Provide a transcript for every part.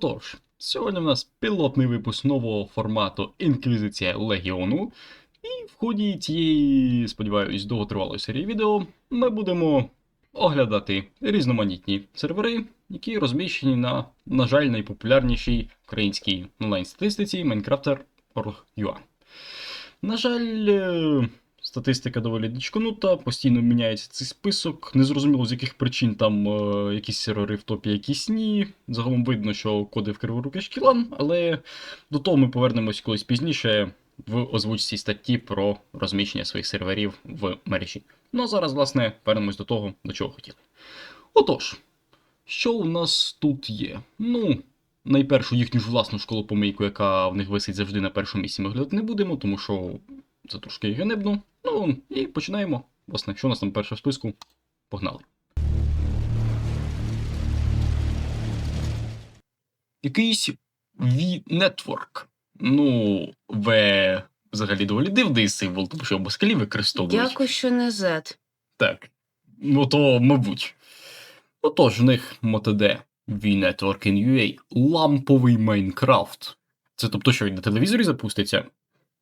Отож, сьогодні в нас пілотний випуск нового формату Інквізиція Легіону. І в ході цієї, сподіваюсь, довготривалої серії відео ми будемо оглядати різноманітні сервери, які розміщені на, на жаль, найпопулярнішій українській онлайн-статистиці Minecrafter.org.ua. На жаль, е, статистика доволі дичконута, постійно міняється цей список. Незрозуміло з яких причин там е, якісь сервери в топі, якісь ні. Загалом видно, що коди в криворукий шкілан, але до того ми повернемось колись пізніше в озвучці статті про розміщення своїх серверів в мережі. Ну а зараз, власне, повернемось до того, до чого хотіли. Отож, що у нас тут є? Ну, найпершу їхню ж власну школу помийку, яка в них висить завжди на першому місці, ми глядати не будемо, тому що це трошки ганебно. Ну, і починаємо. Власне, що у нас там перше в списку? Погнали. Якийсь V-Network. Ну, В взагалі доволі дивний символ, тому що москалі використовують. Дякую, що не Z. Так. Ну то, мабуть. Отож, в них MotoD V-Network in UA. Ламповий Майнкрафт. Це тобто, що він на телевізорі запуститься?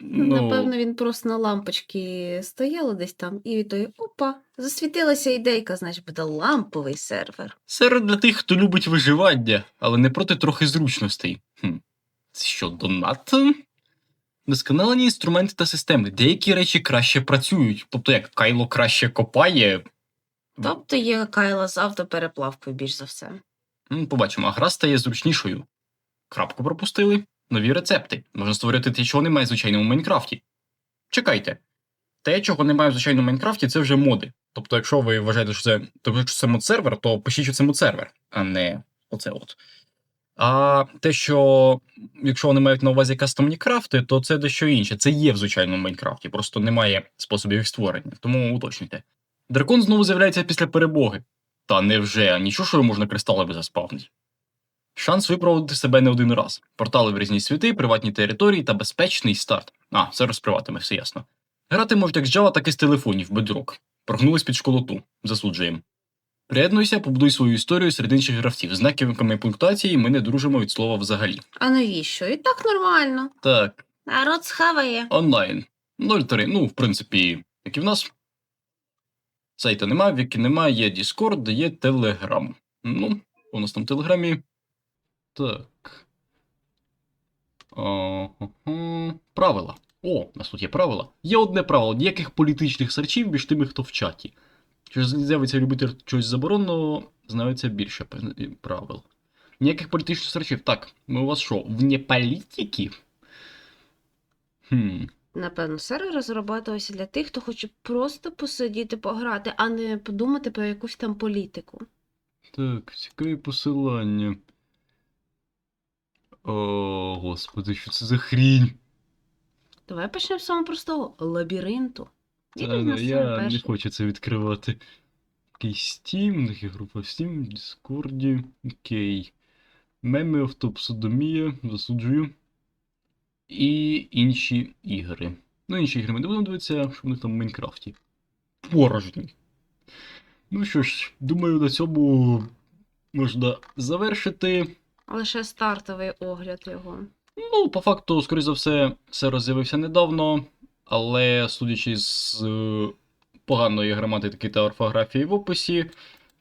Ну, Напевно, він просто на лампочці стояла десь там, і від тої опа, засвітилася ідейка, значить, буде ламповий сервер. Серед для тих, хто любить виживання, але не проти трохи зручностей. Хм. Це що, донат? Досконалені інструменти та системи. Деякі речі краще працюють. Тобто, як Кайло краще копає. Тобто є Кайла з автопереплавкою більш за все. М, Побачимо, а гра стає зручнішою. Крапку пропустили. Нові рецепти. Можна створити те, чого немає в звичайному Майнкрафті. Чекайте. Те, чого немає в звичайному Майнкрафті, це вже моди. Тобто, якщо ви вважаєте, що це, тобто, якщо це мод-сервер, то пишіть, що це мод-сервер, а не оце от. А те, що якщо вони мають на увазі кастомні крафти, то це дещо інше. Це є в звичайному Майнкрафті, просто немає способів їх створення. Тому уточнюйте. Дракон знову з'являється після перебоги. Та невже, нічого, що можна кристалами заспавнити. Шанс випробувати себе не один раз. Портали в різні світи, приватні території та безпечний старт. А, це розприватиме, все ясно. Грати можуть як з Java, так і з телефонів, бедрок. Прогнулись під школоту. Засуджуємо. Приєднуйся, побудуй свою історію серед інших гравців. З знаками пунктуації ми не дружимо від слова взагалі. А навіщо? І так нормально. Так, Народ схаває. онлайн. 0.3. Ну, в принципі, як і в нас. Сайта немає, віки немає, є Discord, є Telegram. Ну, у нас там в Телеграмі. Так. Ага. Правила. О, у нас тут є правила. Є одне правило: ніяких політичних серчів між тими, хто в чаті. Якщо з'явиться любитель чогось забороненого, знається більше правил. Ніяких політичних серчів. Так, ми у вас що, вне політики? Хм. Напевно, сервер розроблювався для тих, хто хоче просто посидіти, пограти, а не подумати про якусь там політику. Так, цікаві посилання. О, господи, що це за хрінь? Давай почнемо з самого простого лабіринту. Та, Їдемо на я сервер не хочу це відкривати. Окей, Steam, такі група в Steam, в Discord, окей. Меми, автопсодомія, засуджую. І інші ігри. Ну, інші ігри ми не будемо дивитися, що в них там в Майнкрафті. Порожні. Ну що ж, думаю, на цьому можна завершити. Лише стартовий огляд його. Ну, по факту, скоріш за все, сервер з'явився недавно, але судячи з е, поганої граматики та орфографії в описі,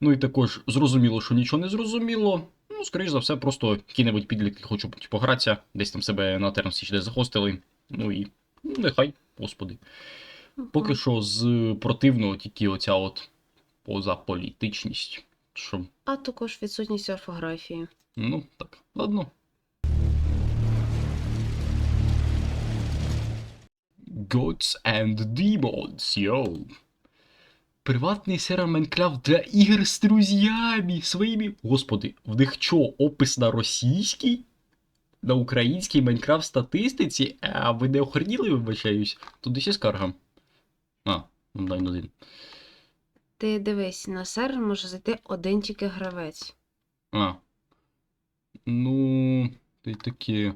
ну і також зрозуміло, що нічого не зрозуміло. Ну, скоріш за все, просто які-небудь підлітки хочуть погратися, десь там себе на термсі чи десь захостили. Ну і ну, нехай, господи. Поки що з противного тільки оця от позаполітичність. Що, А також відсутність орфографії. Ну, так, ладно. Gods and Demons, йоу. Приватний сервер Майнкрафт для ігор з друзями своїми. Господи, в них що, опис на російській? На українській Майнкрафт статистиці? А ви не охорніли, вибачаюсь? Тут десь є скарга. А, онлайн один. Ти дивись, на сервер може зайти один тільки гравець. А. Ну, та й таке.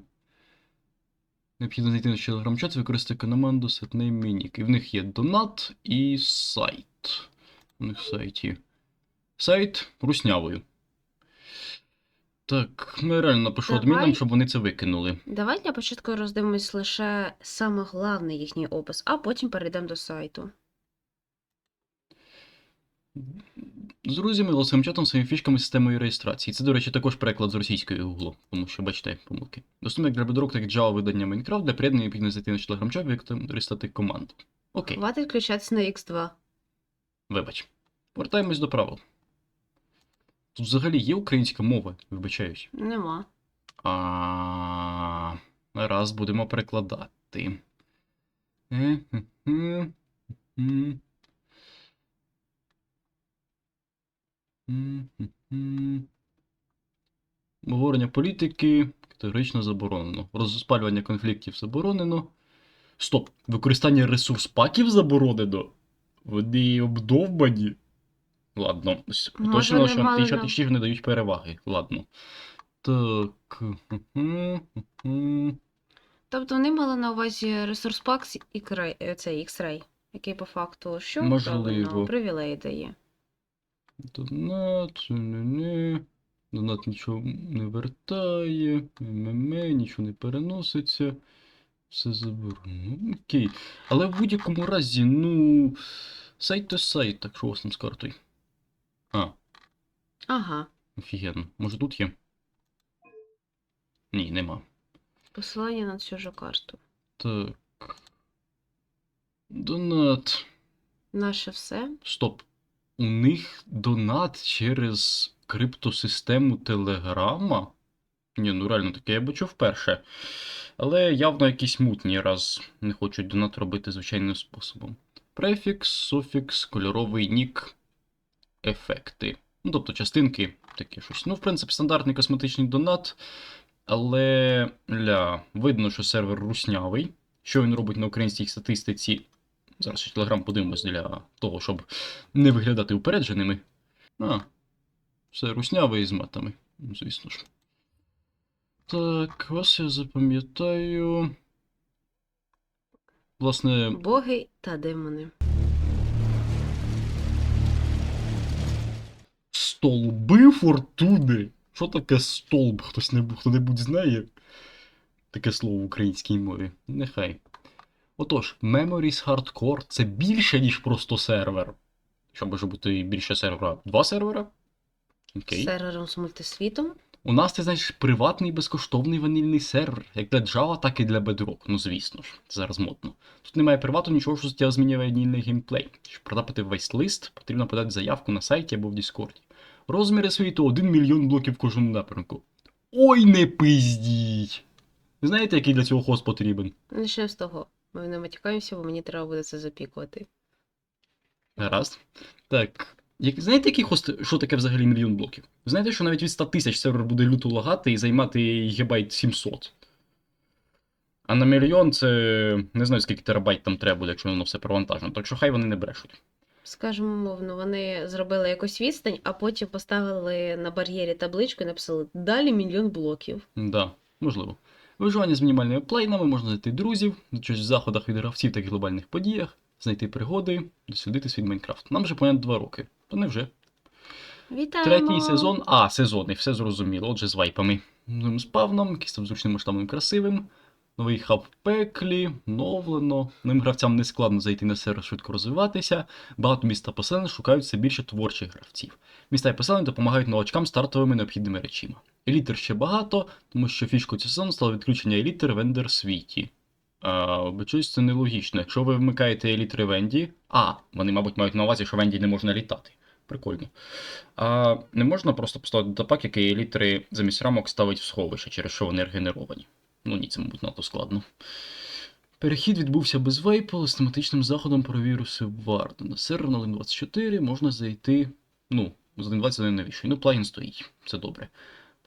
Необхідно зайти на телеграм-чат, використати команду setname Minic. І в них є донат і сайт. У них в сайті. Сайт руснявою. Так, ну я реально напишу Давай. адмінам, щоб вони це викинули. Давай для початку роздивимось лише саме головний їхній опис, а потім перейдемо до сайту. З друзями, голосовим чатом, своїми фішками системою реєстрації. Це, до речі, також переклад з російської Google, тому що бачите помилки. Доступно як для Bedrock, так і Java видання Minecraft, для приєднання необхідно зайти на телеграм-чат, використати команду. Окей, Хватить включатися на X2. вибач. Повертаємось до правил. Тут взагалі є українська мова, вибачаюсь. Нема. А раз будемо перекладати. Обговорення політики категорично заборонено. Розпалювання конфліктів заборонено. Стоп! Використання ресурс паків заборонено. Вони обдовбані. Ладно, точно, що на- не дають переваги. Ладно. Так. Тобто вони мали на увазі ресурс пак X-Ray, е, X-Ray, який по факту що Можливо. привілеї дає. Донат, не-не. Донат нічого не вертає. ММ, нічого не переноситься. Все заборонено. Ну, Окей. Але в будь-якому разі, ну. Сайт то сайт, так що у вас там з картою? А, Ага. офігенно. Може тут є? Ні, нема. Посилання на цю ж карту. Так. Донат. Наше все. Стоп. У них донат через криптосистему Телеграма? Ні, ну реально таке я бачу вперше. Але явно якісь мутні, раз не хочуть донат робити звичайним способом. Префікс, суфікс, кольоровий нік, ефекти. Ну, тобто частинки, таке щось. Ну, в принципі, стандартний косметичний донат. Але ля, видно, що сервер руснявий. Що він робить на українській статистиці? Зараз ще телеграм подивимось для того, щоб не виглядати упередженими. А, все русняве і з матами, звісно ж. Так, вас я запам'ятаю. Власне, Боги та демони. столби фортуни. Що таке столб? Хтось не, хто-небудь знає? Таке слово в українській мові. Нехай. Отож, Memories Hardcore це більше, ніж просто сервер. Що може бути більше сервера? Два сервера? Окей. Сервером з мультисвітом. У нас, ти знаєш, приватний безкоштовний ванільний сервер, як для Java, так і для Bedrock. Ну звісно ж, це зараз модно. Тут немає привату нічого, що суттєво змінює ванільний геймплей. Щоб продати весь лист, потрібно подати заявку на сайті або в Діскорді. Розміри світу 1 мільйон блоків в кожному напрямку. Ой, не пиздіть! Ви знаєте, який для цього хост потрібен? Почнемо з того. Ми не матюкаємося, бо мені треба буде це запікувати. Гаразд. Так. Як, знаєте, який хост, що таке взагалі мільйон блоків? Ви знаєте, що навіть від 100 тисяч сервер буде люто лагати і займати гігабайт 700. А на мільйон це не знаю, скільки терабайт там треба буде, якщо воно все провантажено. Так що хай вони не брешуть. Скажемо мовно, вони зробили якусь відстань, а потім поставили на бар'єрі табличку і написали далі мільйон блоків. Да, можливо. Виживання з мінімальними плейнами можна знайти друзів, щось в заходах від гравців та глобальних подіях, знайти пригоди, дослідити світ Майнкрафт. Нам вже понад 2 роки. То не вже. Вітаємо! Третій сезон. А, сезони, все зрозуміло. Отже, з вайпами. З павном, якийсь там зручним масштабним красивим. Новий хаб в пеклі, новлено. Новим гравцям не складно зайти на сервер, швидко розвиватися. Багато міст та поселень шукають все більше творчих гравців. Міста і поселення допомагають новачкам стартовими необхідними речима. Елітер ще багато, тому що фішкою цього сезону стало відключення елітер в ендер світі. А, це нелогічно. Якщо ви вмикаєте елітри в Енді, а, вони, мабуть, мають на увазі, що в Енді не можна літати. Прикольно. А не можна просто поставити датапак, який елітри замість рамок ставить в сховище, через що вони регенеровані. Ну ні, це, мабуть, надто складно. Перехід відбувся без вейпу, але систематичним заходом про віруси Вард. На сервер на 1.24 можна зайти. Ну, з 1.21 навіщо? Ну, плагін стоїть. Це добре.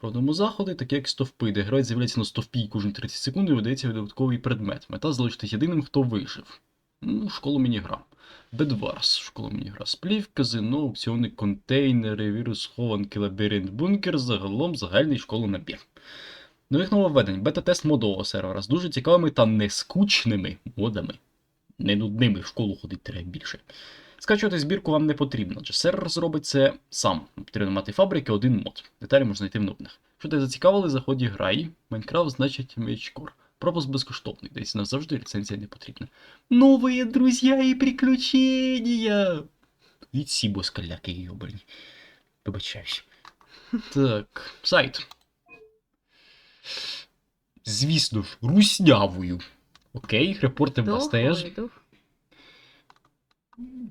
Проводимо заходи, такі як стовпи, де гравець з'являється на стовпі кожні 30 секунд і видається додатковий предмет. Мета залишитись єдиним, хто вижив. Ну, школу мінігра. Бедварс, школа мінігра. Сплів, казино, аукціони, контейнери, вірус, схованки, лабіринт, бункер, загалом загальний школонабір. Нових нововведень, бета-тест модового сервера з дуже цікавими та нескучними модами. Не нудними в школу ходить треба більше. Скачувати збірку вам не потрібно, адже сервер зробить це сам. Потрібно мати фабрики один мод. Деталі можна знайти в новинах. Що тебе зацікавили, заході грай. Майнкрафт значить мечкор. Пропуск безкоштовний, десь назавжди ліцензія не потрібна. Новые друзья і приключення. Від сібо скаляки йобані. Вибачаюсь. Так, сайт. Звісно ж, руснявою. Окей, репорти в нас теж.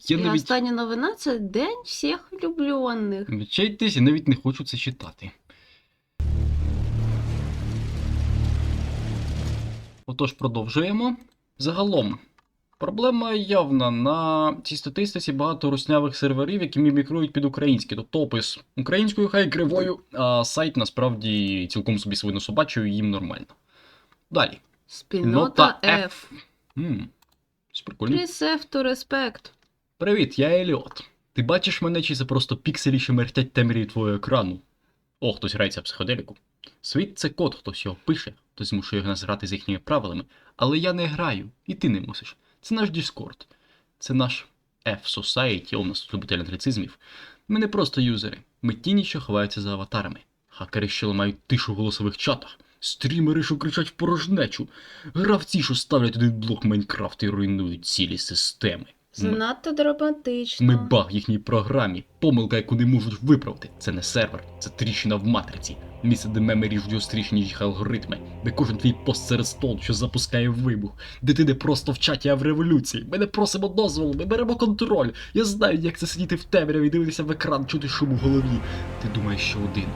Я І навіть. остання новина це День всіх влюблених. Вибачайтесь, я навіть не хочу це читати. Отож, продовжуємо. Загалом, проблема явна. На цій статистиці багато руснявих серверів, які мімікрують під українські, тобто опис українською хай кривою, а сайт насправді цілком собі свину собачою, їм нормально. Далі. Спільнота F. М, have to respect. Привіт, я Еліот. Ти бачиш мене, чи це просто пікселі, що мертять темряві твого екрану? О, хтось грається в психоделіку. Світ це код, хтось його пише, хтось змушує нас грати з їхніми правилами, але я не граю, і ти не мусиш. Це наш Discord. Це наш F-Society, у нас любитель англіцизмів. Ми не просто юзери, ми тіні, що ховаються за аватарами. Хакери, що ламають тишу в голосових чатах, стрімери, що кричать в порожнечу, гравці, що ставлять один блок Майнкрафт і руйнують цілі системи. Ми- Занадто драматично. ми баг в їхній програмі, помилка, яку не можуть виправити. Це не сервер, це тріщина в матриці. Місце, де меми ріжуть гостріші, ніж алгоритми, де кожен твій пост серед стол, що запускає вибух, де ти не просто в чаті, а в революції. Ми не просимо дозволу, ми беремо контроль. Я знаю, як це сидіти в темряві, дивитися в екран, чути шум у голові. Ти думаєш, що один.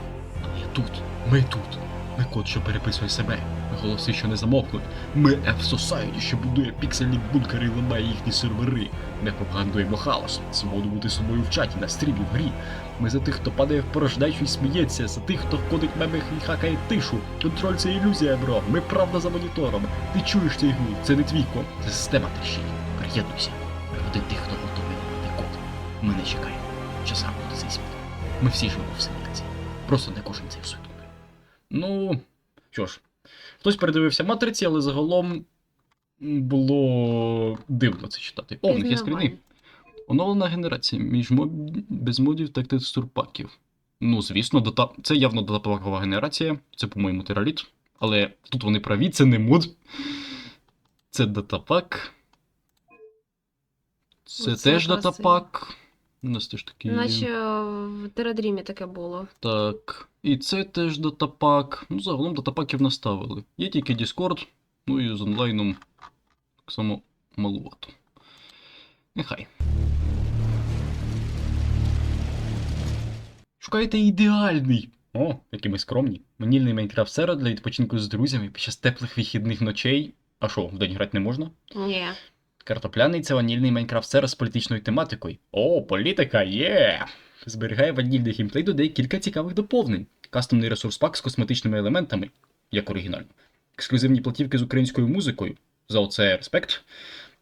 Але я тут, ми тут. Ми код, що переписує себе. Голоси, що не замовкнуть. Ми F-Society, що будує піксельні бункери і ламає їхні сервери. Ми пропагандуємо хаос, свободу бути собою в чаті, на стрімі, в грі. Ми за тих, хто падає в порожнечу і сміється, за тих, хто ходить меми і хакає тишу. Контроль це ілюзія, бро. Ми правда за монітором. Ти чуєш цей гул, це не твій код, це система тріщить. Приєднуйся. Приводи тих, хто готовий ламати код. Ми не чекаємо. Часам буде цей світ. Ми всі живемо в симуляції. Просто не кожен це усвідомлює. Ну, що ж, хтось передивився матриці, але загалом було дивно це читати. О, в них є скріни. Оновлена генерація між мод... без модів та текстур паків. Ну, звісно, дата... це явно датапакова генерація, це, по-моєму, тераліт. Але тут вони праві, це не мод. Це датапак. Це Оце теж красиво. датапак. У нас теж такі. Наче в Терадрімі таке було. Так. І це теж датапак. Ну, загалом датапаків наставили. Є тільки Discord, ну і з онлайном так само малувато. Нехай. Шукаєте ідеальний. О, які ми скромні. Манільний Майнкрафт сервер для відпочинку з друзями під час теплих вихідних ночей. А що, вдень грати не можна? Ні. Картопляний це ванільний Майнкрафт сервер з політичною тематикою. О, політика, є! Зберігає ванільний геймплей, додає кілька цікавих доповнень. Кастомний ресурс пак з косметичними елементами, як оригінально. Ексклюзивні платівки з українською музикою. За оце респект.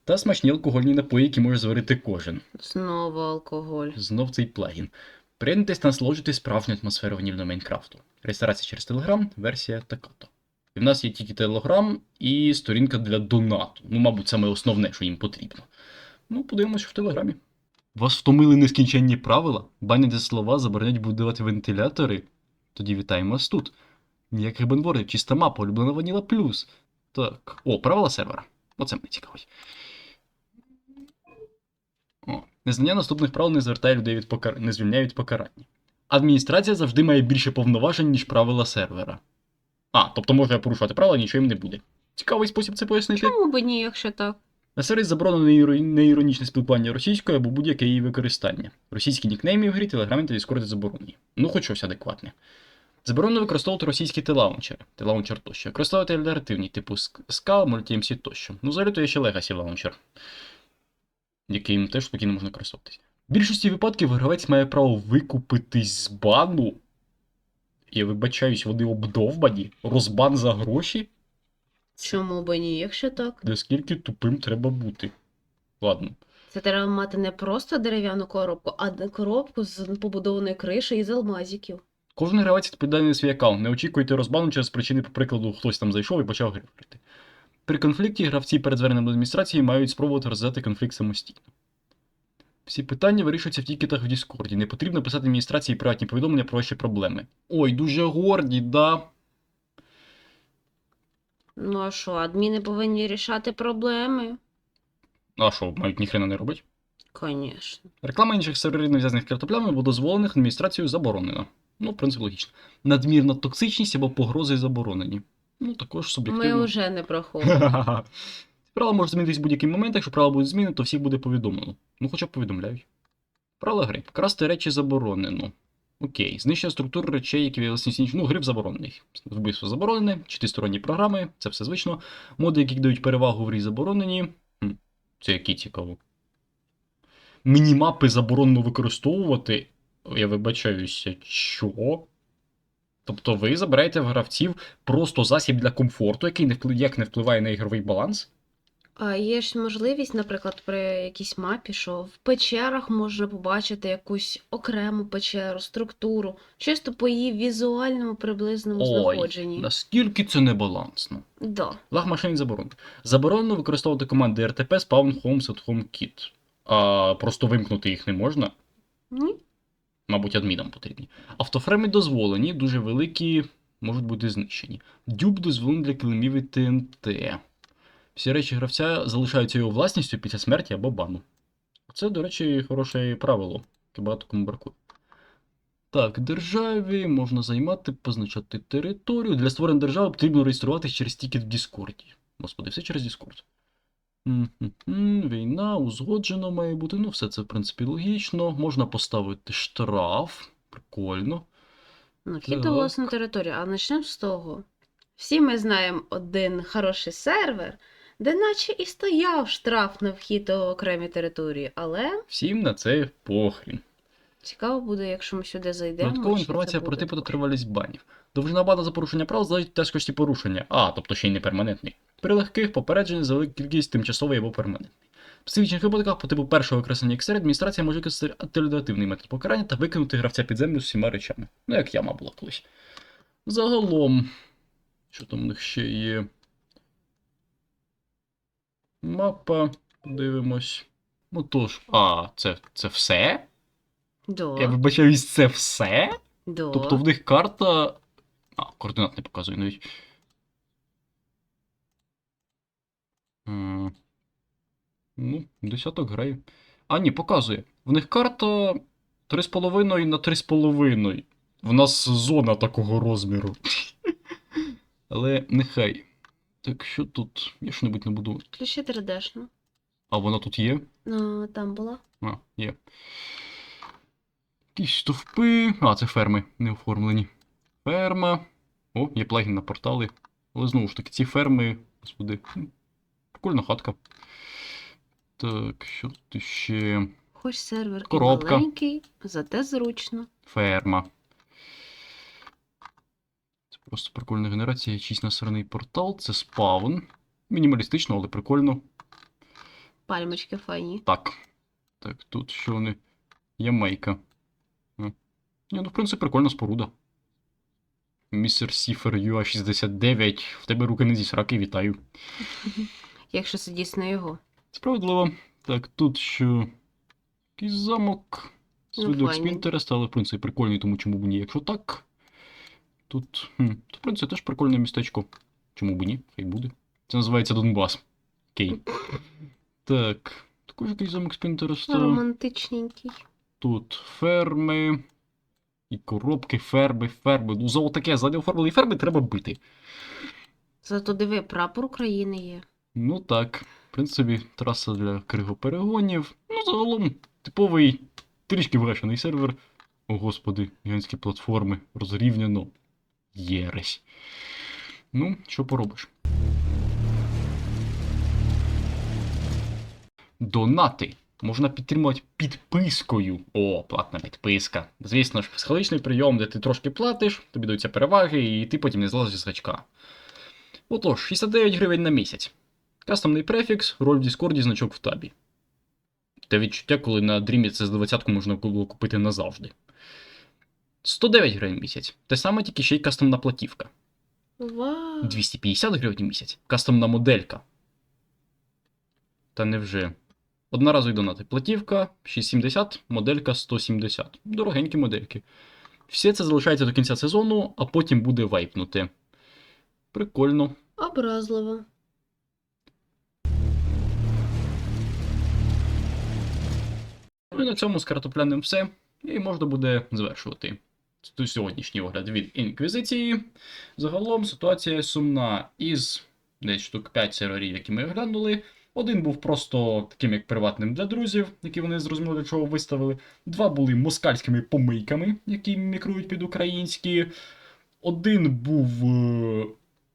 Та смачні алкогольні напої, які може зварити кожен. Знову алкоголь. Знов цей плагін. Приєднуйтесь та насолоджуйтесь справжню атмосферу ванільного Майнкрафту. Реєстрація через Телеграм, версія така-то. І в нас є тільки Телеграм і сторінка для донату. Ну, мабуть, саме основне, що їм потрібно. Ну, подивимося, що в Телеграмі. Вас втомили нескінченні правила? Банять за слова, заборонять будувати вентилятори? Тоді вітаємо вас тут. Ніяких бенвордів, чиста мапа, улюблена Ваніла Плюс. Так. О, правила сервера. Оце мене цікавить. О, незнання наступних правил не звертає людей від покар... не звільняє від покарання. Адміністрація завжди має більше повноважень, ніж правила сервера. А, тобто можна порушувати правила, нічого їм не буде. Цікавий спосіб це пояснити. Чому би ні, якщо так? На сервері заборонено неіронічне спілкування російською або будь-яке її використання. Російські нікнейми в грі, телеграмі та дискорді заборонені. Ну, хоч щось адекватне. Заборонено використовувати російські телаунчери, телаунчер тощо. Використовувати альтернативні, типу SCA, MultiMC тощо. Ну, взагалі то є ще Legacy лаунчер, яким теж спокійно можна користуватись. В більшості випадків гравець має право викупитись з бану. Я вибачаюсь, вони обдовбані. Розбан за гроші. Чому би ні, якщо так? Наскільки тупим треба бути. Ладно. Це треба мати не просто дерев'яну коробку, а коробку з побудованої криші і з алмазиків. Кожен гравець відповідає на свій аккаунт. Не очікуйте розбану через причини, по прикладу, хтось там зайшов і почав говорити. При конфлікті гравці перед зверненням до адміністрації мають спробувати розв'язати конфлікт самостійно. Всі питання вирішуються в тікетах в Діскорді. Не потрібно писати адміністрації приватні повідомлення про ваші проблеми. Ой, дуже горді, да. Ну а що, адміни повинні рішати проблеми? А що, мають ніхрена не робить? Звісно. Реклама інших серверів, не зв'язаних з картоплями, або дозволених адміністрацією заборонена. Ну, в принципі, логічно. Надмірна токсичність або погрози заборонені. Ну, також суб'єктивно. Ми вже не проходимо. Правила можуть змінитись в будь-який момент, якщо правила будуть змінені, то всіх буде повідомлено. Ну, хоча б повідомляють. Правила гри. Вкрасти речі заборонено. Окей. Знищення структур речей, які виявилися. Ну, гриф заборонений. Вбивство заборонене, чотиристоронні програми, це все звично. Моди, які дають перевагу в грі заборонені. Хм, Це які цікаво. Мінімапи заборонено використовувати. Я вибачаюся, що? Тобто ви забираєте в гравців просто засіб для комфорту, який не вплив, як не впливає на ігровий баланс. А є ж можливість, наприклад, при якійсь мапі, що в печерах можна побачити якусь окрему печеру, структуру, чисто по її візуальному приблизному Ой, знаходженні. наскільки це небалансно. Да. Лаг машин заборонено. Заборонено використовувати команди RTP Spawn Home Set Home Kit. А просто вимкнути їх не можна. Ні? Мабуть, адмінам потрібні. Автофреми дозволені, дуже великі, можуть бути знищені. Дюб дозволений для килимів і ТНТ. Всі речі гравця залишаються його власністю після смерті або бану. Це, до речі, хороше правило, багато кому бракує. Так, державі можна займати, позначати територію. Для створення держави потрібно реєструватися через тікет в Діскорді. Господи, все через Діскорд. Війна, узгоджено має бути. Ну, все це, в принципі, логічно. Можна поставити штраф. Прикольно. Ну, вхід Так. до власної території. А почнемо з того. Всі ми знаємо один хороший сервер, де наче і стояв штраф на вхід до окремій території, але Всім на це похрін. Цікаво буде, якщо ми сюди зайдемо. Додаткова інформація про типу та тривалість банів. Довжина бана за порушення прав залежить тяжкості порушення. А, тобто ще й не перманентний. При легких попереджень за кількість тимчасовий або перманентний. В специфічних випадках по типу першого використання XR адміністрація може використати альтернативний метод покарання та викинути гравця під землю з всіма речами. Ну, як яма була колись. Загалом, що там у них ще є? Мапа. Подивимось. Ну тож, а, це, це все? Да, Я вибачаюсь, це все? да. Тобто в них карта. А, координат не показує навіть. М, Ну, десяток грає. А, ні, показує. В них карта 3,5 на 3,5. В нас зона такого розміру. Але нехай. Так що тут? Я що-небудь не буду. Ключі 3D-шно. А вона тут є? Ну, там була. А, є. Якісь стовпи. А, це ферми не оформлені. Ферма. О, є плагін на портали. Але знову ж таки, ці ферми. Господи. Прикольна хатка. Так, що тут ще? Хоч сервер Коробка. і маленький, зате зручно. Ферма. Це просто прикольна генерація. Чийсь насраний портал. Це спаун. Мінімалістично, але прикольно. Пальмочки файні. Так. Так, тут що вони? Ямейка. Ні, ну, в принципі, прикольна споруда. Містер Сіфер UA69. В тебе руки не зі сраки, вітаю. Якщо це дійсно його. Справедливо. Так, тут що. Якийсь замок. З Ну, виду файний. Pinterest, але в принципі прикольний, тому чому б ні. Якщо так. Тут. Хм, то, в принципі, теж прикольне містечко. Чому б ні? Хай буде. Це називається Донбас. Окей. Так. Також якийсь замок з Pinterest. Романтичненький. Тут ферми. І коробки, ферми, ферми. Ну, за таке задіоформили ферми треба бити. Зато диви, прапор України є. Ну так. В принципі, траса для кригоперегонів. Ну, загалом, типовий, трішки вгашений сервер. О, господи, гігантські платформи. Розрівняно. Єресь. Ну, що поробиш? Донати можна підтримувати підпискою. О, платна підписка. Звісно ж, психологічний прийом, де ти трошки платиш, тобі даються переваги, і ти потім не злазиш з гачка. Отож, 69 гривень на місяць. Кастомний префікс, роль в Діскорді, значок в табі. Те відчуття, коли на Дрімі це з 20 можна було купити назавжди. 109 гривень в місяць. Те саме, тільки ще й кастомна платівка. Вау! 250 гривень в місяць. Кастомна моделька. Та невже. Одноразовий донати. Платівка 670, моделька 170. Дорогенькі модельки. Все це залишається до кінця сезону, а потім буде вайпнути. Прикольно. Образливо. Ну і на цьому з картопляним все. І можна буде завершувати т- сьогоднішній огляд від інквізиції. Загалом ситуація сумна із десь штук 5 серверів, які ми оглянули. Один був просто таким як приватним для друзів, які вони зрозуміли, для чого виставили. Два були москальськими помийками, які мікрують під українські. Один був е,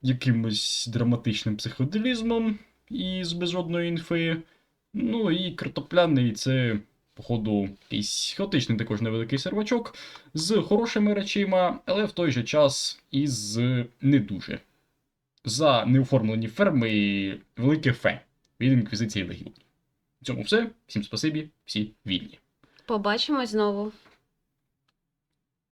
якимось драматичним психоделізмом із без жодної інфи. Ну і картопляний це походу, якийсь хаотичний також невеликий сервачок з хорошими речима, але в той же час із не дуже. За неоформлені ферми велике фе від інквізиції Легіон. Цьому все. Всім спасибі, всі вільні. Побачимось знову.